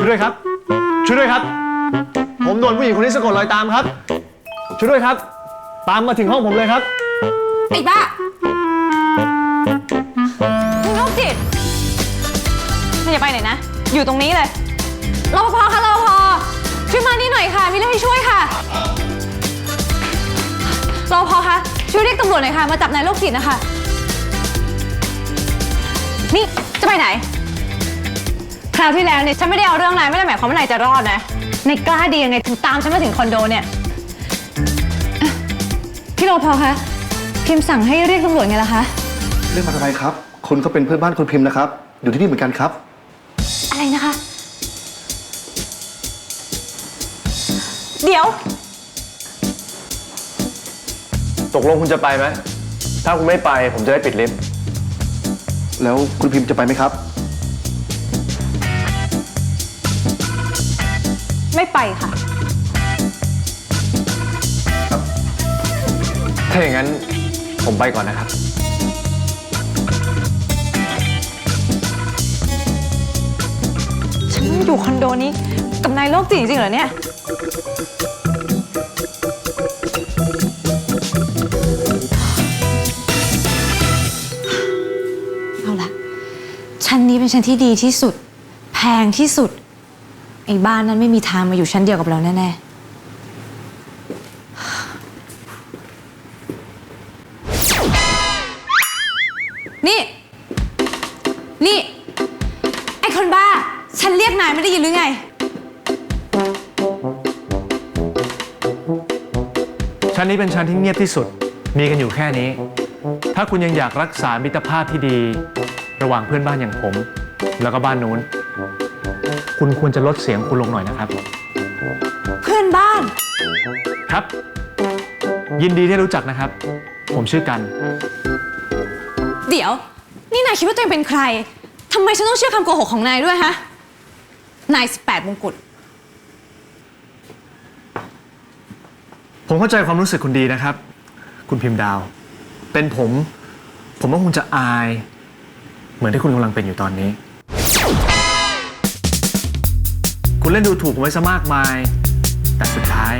ช่วยด้วยครับ ช่วยด้วยครับ ผมโดนผู้หญิงคนนี้สะกดรอยตามครับ ช่วยด้วยครับ ตามมาถึงห้องผมเลยครับ ไอ้บ้ามึงโรคจิตมึงอย่าไปไหนนะ อยู่ตรงนี้เลยรปภคะรปภช่วยมานี่หน่อยค่ะ มีเรื่องให้ช่วยค่ะรปภคะช่วยเรียกตำรวจหน่อยค่ะ มาจับนายโรคจิตนะคะ นี่ จะไปไหน คราวที่แล้วเนี่ยฉันไม่ได้เอาเรื่องนายไม่ได้หมายความว่านายจะรอดนะในกล้าดียังไงถึงตามฉันมาถึงคอนโดเนี่ยอะพี่รปภคะพิมพ์สั่งให้เรียกตำรวจไงล่ะคะ เรื่องมาทำไมครับคุณก็เป็นเพื่อนบ้านคุณพิมพ์นะครับ อยู่ที่นี่เหมือนกันครับ อะไรนะคะ เดี๋ยว ตกลงคุณจะไปไหม ถ้าคุณไม่ไปผมจะได้ปิดลิฟต์ แล้วคุณพิมพ์จะไปไหมครับ ไม่ไปค่ะ ถ้าอย่างนั้นผมไปก่อนนะครับ ฉันต้องอยู่คอนโดนี้กับนายโรคจิตจริงๆเหรอเนี่ย เอาละชั้นนี้เป็นชั้นที่ดีที่สุด แพงที่สุด ไอ้บ้านนั้นไม่มีทางมาอยู่ชั้นเดียวกับเราแน่ ๆ นี่ นี่ ไอ้คนบ้า ฉันเรียกนายไม่ได้ยินหรือไง ชั้นนี้เป็นชั้นที่เงียบที่สุด มีกันอยู่แค่นี้ ถ้าคุณยังอยากรักษามิตรภาพที่ดี ระหว่างเพื่อนบ้านอย่างผม แล้วก็บ้านนู้น คุณควรจะลดเสียงคุณลงหน่อยนะครับ เพื่อนบ้าน ครับ ยินดีที่รู้จักนะครับ ผมชื่อกัน เดี๋ยว นี่นายคิดว่าตัวเองเป็นใครทำไมฉันต้องเชื่อคำโกหกของนายด้วยฮะ นาย 18 มงกุฎ ผมเข้าใจความรู้สึกคุณดีนะครับ คุณพิมพ์ดาว เป็นผม ผมก็คงจะอาย เหมือนที่คุณกำลังเป็นอยู่ตอนนี้ คุณเล่นดูถูกผมไว้ซะมากมาย แต่สุดท้าย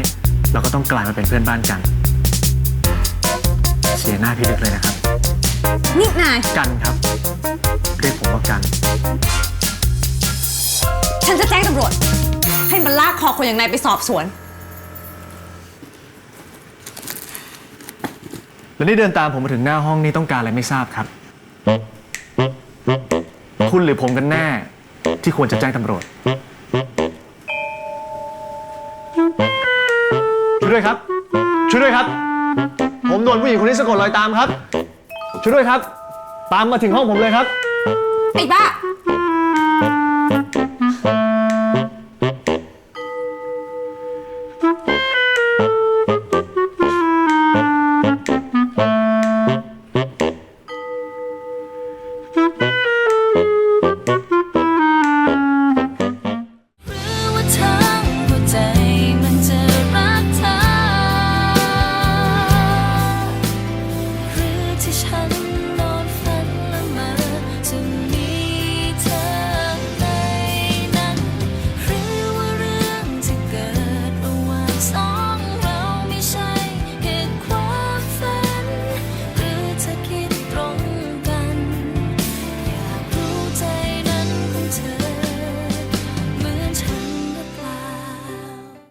เราก็ต้องกลายมาเป็นเพื่อนบ้านกัน เสียหน้าพี่ลึกเลยนะครับ นี่นาย กันครับ เรียกผมว่ากัน ฉันจะแจ้งตำรวจ ให้มันลากคอคนอย่างนายไปสอบสวน แล้วนี่เดินตามผมมาถึงหน้าห้องนี้ต้องการอะไรไม่ทราบครับ คุณหรือผมกันแน่ที่ควรจะแจ้งตำรวจ วยด้วยครับ ช่วยด้วยครับ ผมโดนผู้หญิงคนนี้สะกดรอยตามครับ ช่วยด้วยครับ ตามมาถึงห้องผมเลยครับ ไอ้บ้า